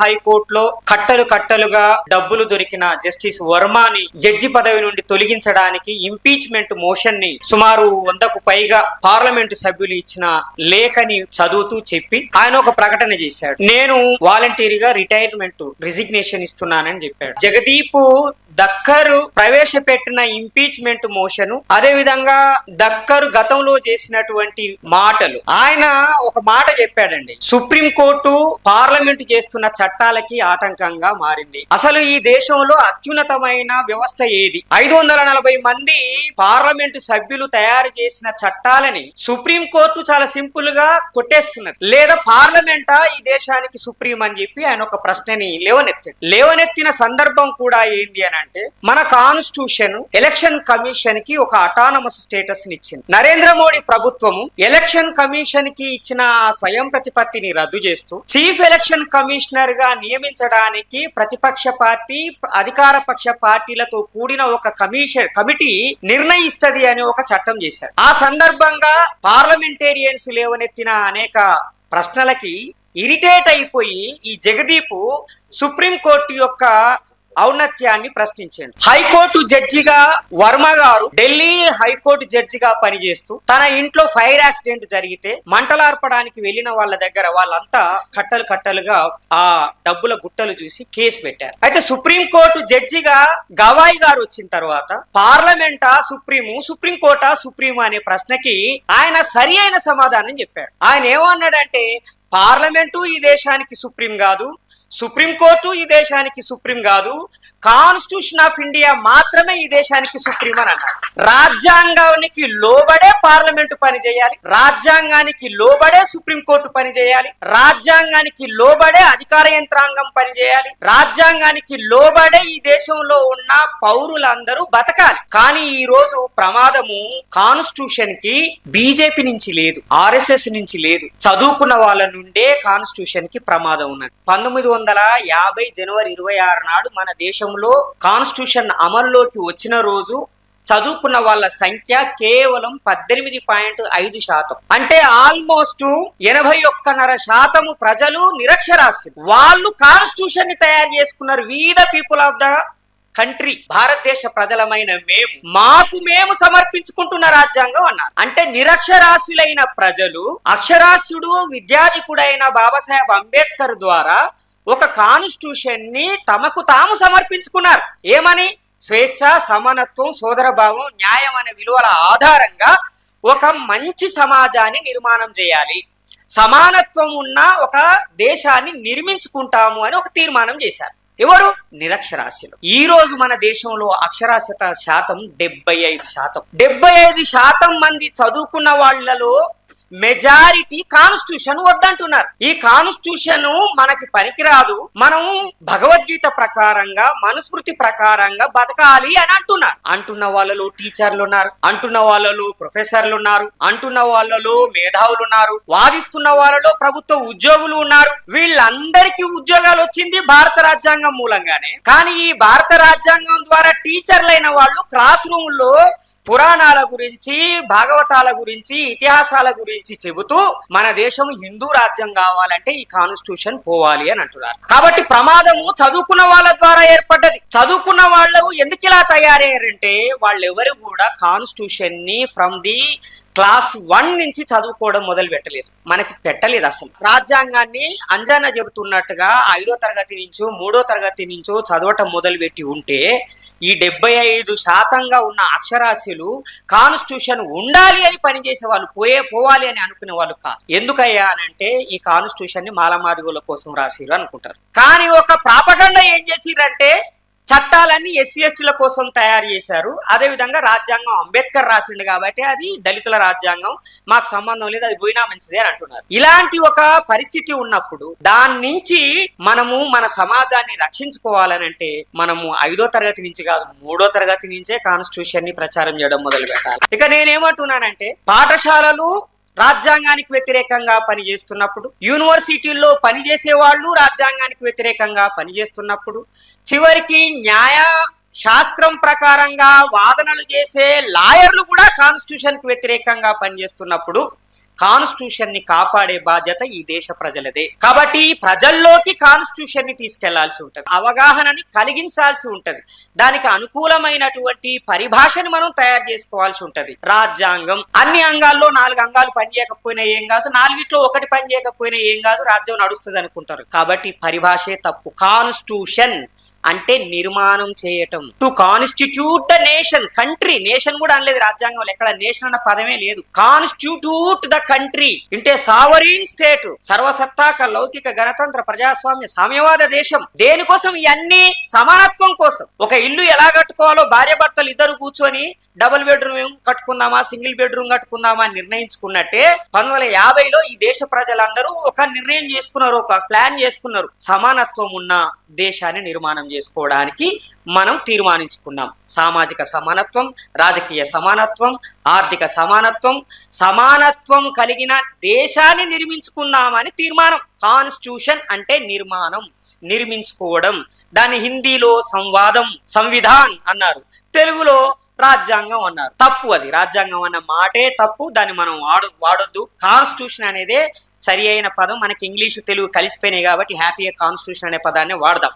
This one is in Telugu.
హైకోర్టులో కట్టలు కట్టలుగా డబ్బులు దొరికిన జస్టిస్ వర్మని జడ్జి పదవి నుండి తొలగించడానికి ఇంపీచ్మెంట్ మోషన్ని సుమారు వందకు పైగా పార్లమెంటు సభ్యులు ఇచ్చిన లేఖని చదువుతూ చెప్పి ఆయన ఒక ప్రకటన చేశాడు. నేను వాలంటీర్గా రిటైర్మెంట్ రిజిగ్నేషన్ ఇస్తున్నానని చెప్పాడు. జగదీప్ దక్కరు ప్రవేశపెట్టిన ఇంపీచ్మెంట్ మోషన్ అదే విధంగా దక్కరు గతంలో చేసినటువంటి మాటలు. ఆయన ఒక మాట చెప్పాడండి. సుప్రీం కోర్టు పార్లమెంట్ చేస్తున్న చట్టాలకి ఆటంకంగా మారింది. అసలు ఈ దేశంలో అత్యున్నతమైన వ్యవస్థ ఏది? ఐదు వందల నలభై మంది పార్లమెంటు సభ్యులు తయారు చేసిన చట్టాలని సుప్రీం కోర్టు చాలా సింపుల్గా కొట్టేస్తున్నది. లేదా పార్లమెంటా ఈ దేశానికి సుప్రీం అని చెప్పి ఆయన ఒక ప్రశ్నని లేవనెత్తాడు. లేవనెత్తిన సందర్భం కూడా ఏంది అని అంటే మన కాన్స్టిట్యూషన్ ఎలక్షన్ కమిషన్కి ఒక అటానమస్ స్టేటస్ని ఇచ్చింది. నరేంద్ర మోడీ ప్రభుత్వము ఎలక్షన్ కమిషన్కి ఇచ్చిన ఆ స్వయం ప్రతిపత్తిని రద్దు చేస్తూ చీఫ్ ఎలక్షన్ కమిషనర్ గా నియమించడానికి ప్రతిపక్ష పార్టీ అధికార పక్ష పార్టీలతో కూడిన ఒక కమిషన్ కమిటీ నిర్ణయిస్తది అని ఒక చట్టం చేశారు. ఆ సందర్భంగా పార్లమెంటేరియన్స్ లేవనెత్తిన అనేక ప్రశ్నలకి ఇరిటేట్ అయిపోయి ఈ జగదీపు సుప్రీంకోర్టు యొక్క ఔన్నత్యాన్ని ప్రశ్నించాడు. హైకోర్టు జడ్జిగా వర్మ గారు ఢిల్లీ హైకోర్టు జడ్జిగా పనిచేస్తూ తన ఇంట్లో ఫైర్ యాక్సిడెంట్ జరిగితే మంటలార్పడానికి వెళ్ళిన వాళ్ళ దగ్గర వాళ్ళంతా కట్టలు కట్టలుగా ఆ డబ్బుల గుట్టలు చూసి కేసు పెట్టారు. అయితే సుప్రీంకోర్టు జడ్జిగా గవాయి గారు వచ్చిన తర్వాత పార్లమెంటా సుప్రీము సుప్రీం సుప్రీము అనే ప్రశ్నకి ఆయన సరి అయిన సమాధానం చెప్పాడు. ఆయన ఏమన్నాడంటే పార్లమెంటు ఈ దేశానికి సుప్రీం కాదు సుప్రీంకోర్టు ఈ దేశానికి సుప్రీం కాదు. కాన్స్టిట్యూషన్ ఆఫ్ ఇండియా మాత్రమే ఈ దేశానికి సుప్రీం అని అన్నారు రాజ్యాంగానికి లోబడే పార్లమెంటు పనిచేయాలి రాజ్యాంగానికి లోబడే సుప్రీంకోర్టు పనిచేయాలి రాజ్యాంగానికి లోబడే అధికార యంత్రాంగం పనిచేయాలి రాజ్యాంగానికి లోబడే ఈ దేశంలో ఉన్న పౌరులందరూ బతకాలి. కానీ ఈ రోజు ప్రమాదము కాన్స్టిట్యూషన్కి బీజేపీ నుంచి లేదు ఆర్ఎస్ఎస్ నుంచి లేదు. చదువుకున్న వాళ్ళ నుండే కాన్స్టిట్యూషన్కి ప్రమాదం ఉన్నది. పంతొమ్మిది వందల యాభై జనవరి ఇరవై ఆరు నాడు మన దేశం దేశంలో కాన్స్టిట్యూషన్ అమల్లోకి వచ్చిన రోజు చదువుకున్న వాళ్ళ సంఖ్య కేవలం పద్దెనిమిది పాయింట్ ఐదు శాతం. అంటే ఆల్మోస్ట్ ఎనభై ఒక్కన్నర శాతము ప్రజలు నిరక్షరాస్యులు. వాళ్ళు కాన్స్టిట్యూషన్ని తయారు చేసుకున్నారు. We the people of the country. భారతదేశ ప్రజలమైన మేము. మాకు మేము సమర్పించుకుంటున్న రాజ్యాంగం అన్నారు. అంటే నిరక్షరాస్యులైన ప్రజలు అక్షరాస్యుడు విద్యాధికుడైన బాబాసాహెబ్ అంబేద్కర్ ద్వారా ఒక కాన్స్టిట్యూషన్ని తమకు తాము సమర్పించుకున్నారు. ఏమని? స్వేచ్ఛ సమానత్వం సోదరభావం న్యాయం అనే విలువల ఆధారంగా ఒక మంచి సమాజాన్ని నిర్మాణం చేయాలి. సమానత్వం ఉన్న ఒక దేశాన్ని నిర్మించుకుంటాము అని ఒక తీర్మానం చేశారు. ఎవరు? నిరక్షరాస్యులు. ఈ రోజు మన దేశంలో అక్షరాస్యత శాతం డెబ్బై ఐదు శాతం. డెబ్బై ఐదు శాతం మంది చదువుకున్న వాళ్ళలో మెజారిటీ కాన్స్టిట్యూషన్ వద్దంటున్నారు. ఈ కాన్స్టిట్యూషన్ మనకి పనికిరాదు. మనం భగవద్గీత ప్రకారంగా మనుస్మృతి ప్రకారంగా బతకాలి అని అంటున్నారు. అంటున్న వాళ్ళలో టీచర్లు ఉన్నారు అంటున్న వాళ్ళలో ప్రొఫెసర్లు ఉన్నారు అంటున్న వాళ్ళలో మేధావులు ఉన్నారు వాదిస్తున్న వాళ్ళలో ప్రభుత్వ ఉద్యోగులు ఉన్నారు. వీళ్ళందరికీ ఉద్యోగాలు వచ్చింది భారత రాజ్యాంగం మూలంగానే. కానీ ఈ భారత రాజ్యాంగం ద్వారా టీచర్లైన వాళ్ళు క్లాస్ రూమ్లో పురాణాల గురించి భాగవతాల గురించి ఇతిహాసాల గురించి చెబుతూ మన దేశం హిందూ రాజ్యం కావాలంటే ఈ కాన్స్టిట్యూషన్ పోవాలి అని అంటున్నారు. కాబట్టి ప్రమాదము చదువుకున్న వాళ్ళ ద్వారా ఏర్పడ్డది. చదువుకున్న వాళ్ళు ఎందుకు ఇలా తయారయ్యారంటే వాళ్ళు ఎవరు కూడా కాన్స్టిట్యూషన్ని ఫ్రమ్ ది క్లాస్ వన్ నుంచి చదువుకోవడం మొదలు పెట్టలేదు. మనకి పెట్టలేదు అసలు. రాజ్యాంగాన్ని అంజనా చెబుతున్నట్టుగా ఐదో తరగతి నుంచో మూడో తరగతి నుంచో చదవటం మొదలు పెట్టి ఉంటే ఈ డెబ్బై ఐదు శాతంగా ఉన్న అక్షరాస్యులు కాన్స్టిట్యూషన్ ఉండాలి అని పనిచేసే వాళ్ళు పోయే పోవాలి అని అనుకునే వాళ్ళు కాదు ఎందుకయ్యా అని అంటే ఈ కాన్స్టిట్యూషన్ని మాలమాదిగుల కోసం రాసిరు అనుకుంటారు. కానీ ఒక ప్రాపగండ ఏం చేసిరంటే చట్టాలన్నీ ఎస్సీ ఎస్టీల కోసం తయారు చేశారు. అదే విధంగా రాజ్యాంగం అంబేద్కర్ రాసిండు కాబట్టి అది దళితుల రాజ్యాంగం. మాకు సంబంధం లేదు అది పోయినా మంచిదే అని అంటున్నారు. ఇలాంటి ఒక పరిస్థితి ఉన్నప్పుడు దాని నుంచి మనము మన సమాజాన్ని రక్షించుకోవాలనంటే మనము ఐదో తరగతి నుంచి కాదు మూడో తరగతి నుంచే కాన్స్టిట్యూషన్ని ప్రచారం చేయడం మొదలు పెట్టాలి ఇక నేనేమంటున్నానంటే పాఠశాలలు రాజ్యాంగానికి వ్యతిరేకంగా పనిచేస్తున్నప్పుడు యూనివర్సిటీల్లో పనిచేసే వాళ్ళు రాజ్యాంగానికి వ్యతిరేకంగా పనిచేస్తున్నప్పుడు చివరికి న్యాయ శాస్త్రం ప్రకారంగా వాదనలు చేసే లాయర్లు కూడా కాన్స్టిట్యూషన్కి వ్యతిరేకంగా పనిచేస్తున్నప్పుడు కాన్స్టిట్యూషన్ని కాపాడే బాధ్యత ఈ దేశ ప్రజలదే. కాబట్టి ప్రజల్లోకి కాన్స్టిట్యూషన్ని తీసుకెళ్ళాల్సి ఉంటుంది. అవగాహనని కలిగించాల్సి ఉంటది. దానికి అనుకూలమైనటువంటి పరిభాషని మనం తయారు చేసుకోవాల్సి ఉంటది. రాజ్యాంగం అన్ని అంగాల్లో నాలుగు అంగాలు పనిచేయకపోయినా ఏం కాదు. నాలుగిట్లో ఒకటి పని చేయకపోయినా ఏం కాదు. రాజ్యం నడుస్తుంది అనుకుంటారు. కాబట్టి పరిభాషే తప్పు. కాన్స్టిట్యూషన్ అంటే నిర్మాణం చేయటం. To constitute the nation. Country. Nation కూడా అనలేదు. రాజ్యాంగంలో ఎక్కడ? నేషన్ అన్న పదమే లేదు. కాన్స్టిట్యూట్ ద కంట్రీ అంటే సావరీన్ స్టేట్ సర్వసత్తాక లౌకిక గణతంత్ర ప్రజాస్వామ్య సామ్యవాద దేశం. దేనికోసం? ఇవన్నీ సమానత్వం కోసం. ఒక ఇల్లు ఎలా కట్టుకోవాలో భార్య భర్తలు ఇద్దరు కూర్చొని డబుల్ బెడ్రూమ్ కట్టుకుందామా సింగిల్ బెడ్రూమ్ కట్టుకుందామా నిర్ణయించుకున్నట్టే పంతొమ్మిది వందల యాభైలో ఈ దేశ ప్రజలందరూ ఒక నిర్ణయం చేసుకున్నారు ఒక ప్లాన్ చేసుకున్నారు. సమానత్వం ఉన్న దేశాన్ని నిర్మాణం చేసుకోవడానికి మనం తీర్మానించుకున్నాం. సామాజిక సమానత్వం రాజకీయ సమానత్వం ఆర్థిక సమానత్వం సమానత్వం కలిగిన దేశాన్ని నిర్మించుకుందామని తీర్మానం. కాన్స్టిట్యూషన్ అంటే నిర్మాణం నిర్మించుకోవడం. దాన్ని హిందీలో సంవాదం సంవిధాన్ అన్నారు. తెలుగులో రాజ్యాంగం అన్నారు. తప్పు అది. రాజ్యాంగం అన్న మాటే తప్పు. దాన్ని మనం వాడు వాడొద్దు. కాన్స్టిట్యూషన్ అనేదే సరి అయిన పదం. మనకి ఇంగ్లీషు తెలుగు కలిసిపోయినాయి కాబట్టి హ్యాపీగా కాన్స్టిట్యూషన్ అనే పదాన్ని వాడదాం.